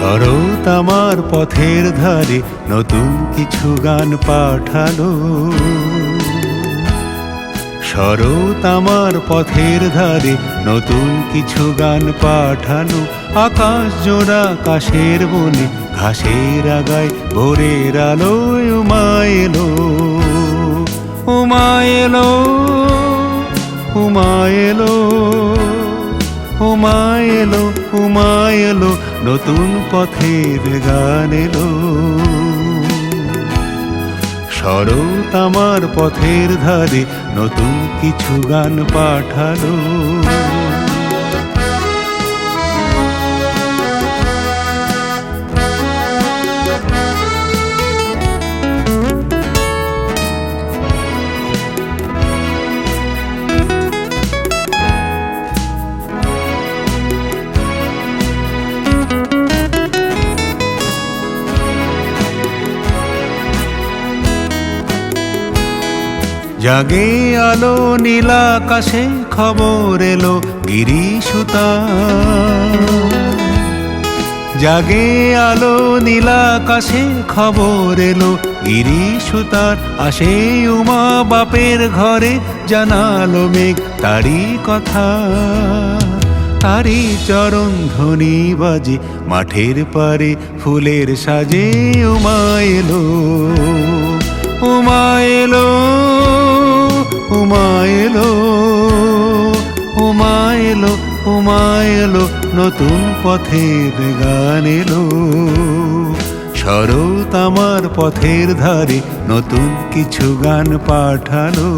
শরৎ আমার পথের ধারে নতুন কিছু গান পাঠালো। শরৎ আমার পথের ধারে নতুন কিছু গান পাঠালো। আকাশ জোড়া কাশের বনে ঘাসের আগায় ভোরের আলোয় উমা এলো। উমা এলো, উমা নতুন পথের গান এলো। শরৎ আমার পথের ধারে নতুন কিছু গান পাঠালো। জাগে আলো নীলাকাশে খবর এলো গিরি সুতা জাগে আলো নীলাকাশে খবর এলো গিরি সুতার আসে উমা বাপের ঘরে, জানালো মেঘ তারি কথা। তারি চরণ ধ্বনি বাজে, মাঠের পারে ফুলের সাজে উমা এলো। উমা এলো। উমা উমায়েলো উমা এলো উমা এলো, নতুন পথের গান এলো। শরৎ আমার পথের ধারে নতুন কিছু গান পাঠালো।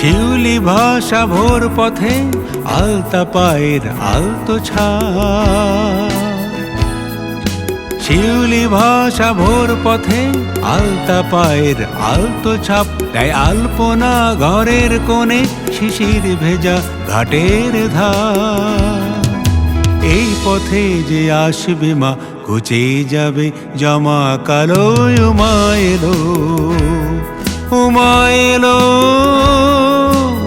শিউলি ভাষা ভোর পথে আলতা পায়ের আলতো ছা শিউলি ভাষা ভোর পথে আলতা পায়ের আলতো ছাপ। তাই আলপনা ঘরের কোণে শিশির ভেজা ঘাটের ধার এই পথে যে আসবে মা, ঘুচে যাবে জমা কালো এলো উমা এলো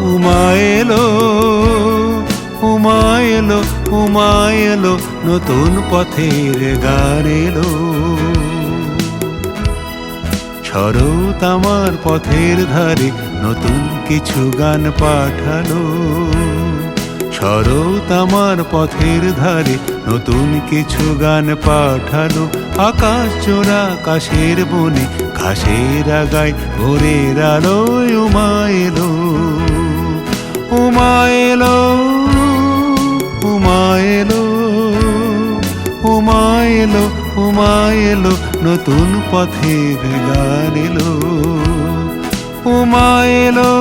উমা এলো উমা এলো উমা এলো নতুন পথের গান এলো। আমার পথের ধারে নতুন কিছু গান পাঠালো। শরৎ আমার পথের ধারে নতুন কিছু গান পাঠালো। আকাশ চোরা কাশের বনে, ঘাসের আগায় ভোরের আলোয় উমা এলো। উমা এলো উমা এলো উমা এলো উমা এলো, নতুন পথের গান এলো। উমা এলো।